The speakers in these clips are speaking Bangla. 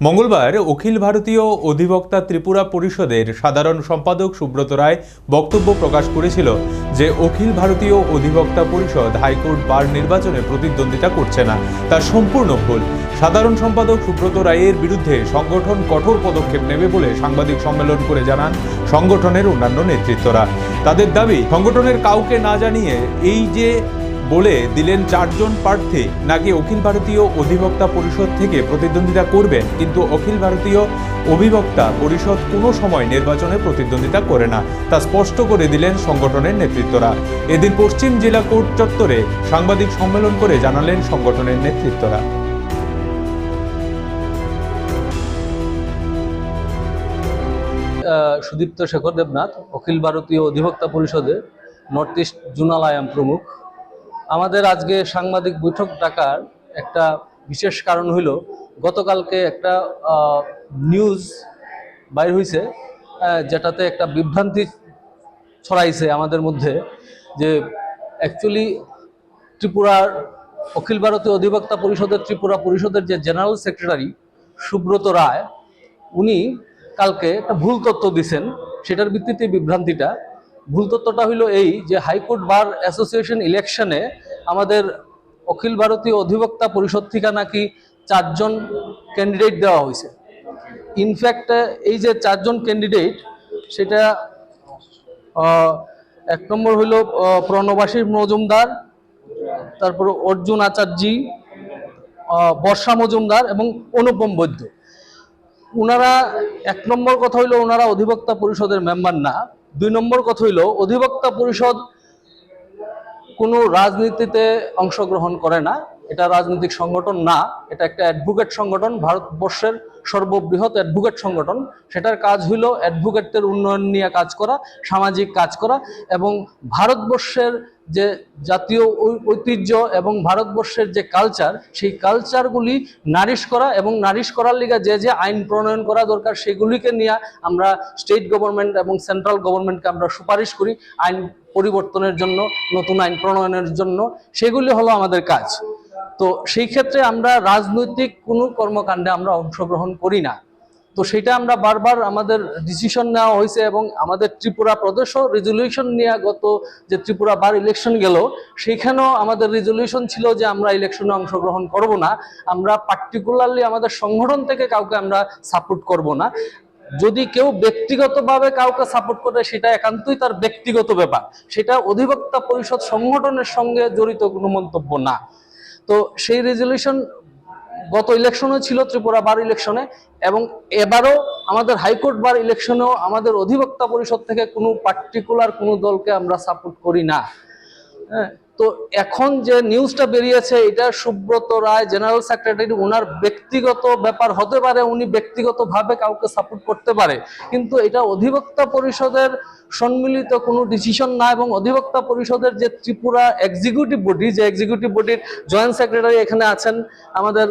মঙ্গলবার অখিল ভারতীয় অধিবক্তা ত্রিপুরা পরিষদের সাধারণ সম্পাদক সুব্রত রায় বক্তব্য প্রকাশ করেছিল যে অখিল ভারতীয় অধিবক্তা পরিষদ হাইকোর্ট বার নির্বাচনে প্রতিদ্বন্দ্বিতা করছে না। তা সম্পূর্ণ ভুল। সাধারণ সম্পাদক সুব্রত রায়ের বিরুদ্ধে সংগঠন কঠোর পদক্ষেপ নেবে বলে সাংবাদিক সম্মেলন করে জানান সংগঠনের অন্যান্য নেতৃত্বরা। তাদের দাবি, সংগঠনের কাউকে না জানিয়ে এই যে বলে দিলেন চারজন প্রার্থী। নাকি অখিল ভারতীয় অধিবক্তা পরিষদ থেকে প্রতিদ্বন্দ্বিতা করবেন কিন্তু অখিল ভারতীয় অধিবক্তা পরিষদ কোনো সময় নির্বাচনে প্রতিদ্বন্দ্বিতা করে না, তা স্পষ্ট করে দিলেন সংগঠনের নেতৃত্বরা। এদিন পশ্চিম জেলা কোর্ট চত্বরে সাংবাদিক সম্মেলন করে জানালেন সংগঠনের নেতৃত্বরা। সুদীপ্ত শেখর দেবনাথ, অখিল ভারতীয় অধিবক্তা পরিষদে নর্থ ইস্ট জুনাল আয়াম প্রমুখ। আমাদের আজকে সাংবাদিক বৈঠক ডাকার একটা বিশেষ কারণ হইল, গতকালকে একটা নিউজ বাইর হয়েছে যেটাতে একটা বিভ্রান্তি ছড়াইছে আমাদের মধ্যে যে অ্যাকচুয়ালি ত্রিপুরার অখিল ভারতীয় অধিবক্তা পরিষদের, ত্রিপুরা পরিষদের যে জেনারেল সেক্রেটারি সুব্রত রায়, উনি কালকে একটা ভুল তথ্য দিছেন, সেটার ভিত্তিতে বিভ্রান্তিটা ভুল তথ্যটা হইল এই যে হাইকোর্ট বার অ্যাসোসিয়েশন ইলেকশনে আমাদের অখিল ভারতীয় অধিবক্তা পরিষদ থেকে নাকি চারজন ক্যান্ডিডেট দেওয়া হয়েছে ইনফ্যাক্ট এই যে চারজন ক্যান্ডিডেট, সেটা এক নম্বর হইল প্রণবাসী মজুমদার, তারপর অর্জুন আচার্যি বর্ষা মজুমদার এবং অনুপম বৈদ্য। ওনারা এক নম্বর কথা হইল ওনারা অধিবক্তা পরিষদের মেম্বার না। দুই নম্বর কথা হইল অধিবক্তা পরিষদ কোনো রাজনীতিতে অংশগ্রহণ করে না। এটা রাজনৈতিক সংগঠন না, এটা একটা অ্যাডভোকেট সংগঠন, ভারতবর্ষের সর্ববৃহৎ অ্যাডভোকেট সংগঠন। সেটার কাজ হইল অ্যাডভোকেটদের উন্নয়ন নিয়ে কাজ করা, সামাজিক কাজ করা এবং ভারতবর্ষের যে জাতীয় ঐতিহ্য এবং ভারতবর্ষের যে কালচার সেই কালচারগুলি নারিশ করা এবং নারিশ করার লিগে যে যে আইন প্রণয়ন করা দরকার, সেগুলিকে নিয়ে আমরা স্টেট গভর্নমেন্ট এবং সেন্ট্রাল গভর্নমেন্টকে আমরা সুপারিশ করি আইন পরিবর্তনের জন্য, নতুন আইন প্রণয়নের জন্য। সেগুলি হলো আমাদের কাজ। তো সেই ক্ষেত্রে আমরা রাজনৈতিক কোনো কর্মকাণ্ডে আমরা অংশগ্রহণ করি না। তো সেটা আমরা বারবার আমাদের ডিসিশন নেওয়া হয়েছে এবং আমাদের ত্রিপুরা প্রদেশও রেজলিউশন নিয়ে গত যে ত্রিপুরা বার ইলেকশন গেল সেইখানেও আমাদের রেজলিউশন ছিল যে আমরা ইলেকশনে অংশগ্রহণ করব না। আমরা পার্টিকুলারলি আমাদের সংগঠন থেকে কাউকে আমরা সাপোর্ট করব না। যদি কেউ ব্যক্তিগতভাবে কাউকে সাপোর্ট করে, সেটা একান্তই তার ব্যক্তিগত ব্যাপার। সেটা অধিবক্তা পরিষদ সংগঠনের সঙ্গে জড়িত কোনো মন্তব্য না। তো সেই রেজলিউশন গত ইলেকশনও ছিল, ত্রিপুরা বার ইলেকশনে এবং এবারও আমাদের হাইকোর্ট বার ইলেকশনেও আমাদের অধিবক্তা পরিষদ থেকে কোনো পার্টিকুলার কোনো দলকে আমরা সাপোর্ট করি না। হ্যাঁ তো এখন যে নিউজটা বেরিয়েছে, এটা সুব্রত রায় জেনারেল সেক্রেটারি ওনার ব্যক্তিগত ব্যাপার হতে পারে, উনি ব্যক্তিগতভাবে কাউকে সাপোর্ট করতে পারে। কিন্তু এটা অধিবক্তা পরিষদের সম্মিলিত কোনো ডিসিশন না এবং অধিবক্তা পরিষদের যে ত্রিপুরা এক্সিকিউটিভ বডি যে এক্সিকিউটিভ বডির জয়েন্ট সেক্রেটারি এখানে আছেন, আমাদের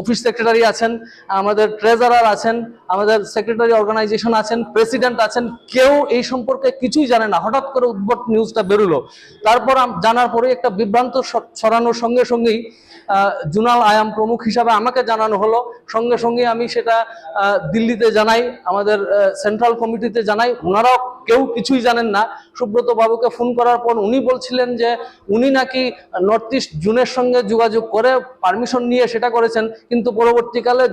অফিস সেক্রেটারি আছেন, আমাদের ট্রেজারার আছেন, আমাদের সেক্রেটারি অর্গানাইজেশন আছেন প্রেসিডেন্ট আছেন, কেউ এই সম্পর্কে কিছুই জানে না। হঠাৎ করে উদ্ভট নিউজটা বেরোলো। তারপর জানার পরে একটা বিভ্রান্ত ছড়ানোর সঙ্গে সঙ্গেই জুনাল আয়াম প্রমুখ হিসাবে আমাকে জানানো হলো। সঙ্গে সঙ্গে আমি সেটা দিল্লিতে জানাই, আমাদের সেন্ট্রাল কমিটিতে জানাই। ওনারাও কেউ কিছুই জানেন না। সুব্রত বাবুকে ফোন করার পর উনি বলছিলেন যে উনি নাকি নর্থ ইস্ট জুনের সঙ্গে যোগাযোগ করে পারমিশন নিয়ে সেটা করেছেন। কিন্তু পরবর্তীকালে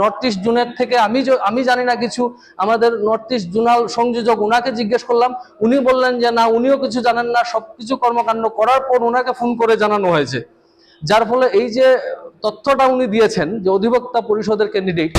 নর্থ ইস্ট জুনের থেকে আমি আমি জানি না কিছু। আমাদের নর্থ ইস্ট জুনাল সংযোজক ওনাকে জিজ্ঞেস করলাম। উনি বললেন যে, না, উনিও কিছু জানেন না। সবকিছু কর্মকাণ্ড করার পর ওনাকে ফোন করে জানানো হয়েছে। যার ফলে এই যে তথ্যটা উনি দিয়েছেন যে অধিবক্তা পরিষদের ক্যান্ডিডেট